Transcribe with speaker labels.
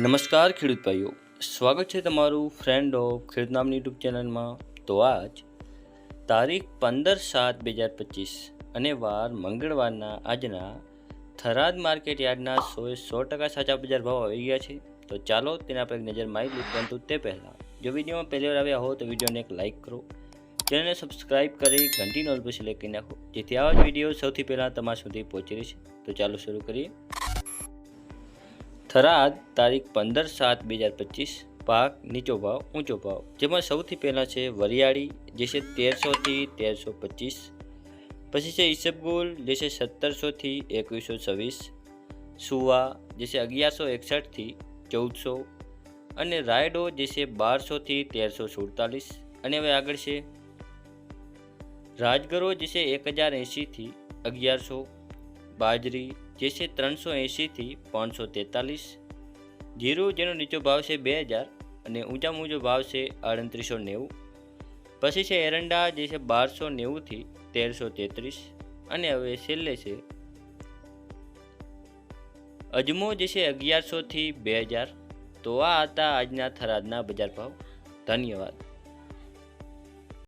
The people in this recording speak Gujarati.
Speaker 1: નમસ્કાર ખેડૂત ભાઈઓ, સ્વાગત છે તમારું ફ્રેન્ડ ઓફ ખેડૂત નામની યુટ્યુબ ચેનલમાં. તો આજ તારીખ પંદર સાત બે હજાર પચીસ અને વાર મંગળવારના આજના થરાદ માર્કેટ યાર્ડના સોએ સો ટકા સાચા બજાર ભાવ આવી ગયા છે. તો ચાલો તેના પર એક નજર મારી લઈએ. પરંતુ તે પહેલાં, જો વિડીયોમાં પહેલી વાર આવ્યા હો તો વિડીયોને એક લાઇક કરો. ચેનલને સબસ્ક્રાઇબ કરી ઘંટી નોલ પર સિલેક્ટ કરી નાખો. જેથી આવા જ વીડિયો સૌથી પહેલાં તમારા સુધી પહોંચી રહેશે તો ચાલો શરૂ કરીએ. થરાદ તારીખ પંદર સાત બે હજાર પચીસ, પાક નીચો ભાવ, ઊંચો ભાવ. જેમાં સૌથી પહેલાં છે વરિયાળી, જે છે તેરસોથી તેરસો પચીસ. પછી છે ઈસબગુલ, જે છે સત્તરસોથી એકવીસો છવ્વીસ. સુવા, જે છે અગિયારસો એકસઠથી ચૌદસો. અને રાયડો, જે છે બારસોથી તેરસો સુડતાલીસ. અને હવે આગળ છે રાજગરો, જે છે એક હજાર એંશીથી અગિયારસો. બાજરી જે છે ત્રણસો એંશીથી પાંચસો તેતાલીસ. જીરું જેનો નીચો ભાવ છે બે હજાર અને ઊંચા ઊંચો ભાવ છે આડત્રીસો નેવું. પછી છે એરંડા જે છે બારસો નેવુંથી તેરસો તેત્રીસ. અને હવે છેલ્લે છે અજમો જે છે અગિયારસોથી બે હજાર. તો આ હતા આજના થરાદના બજાર ભાવ. ધન્યવાદ.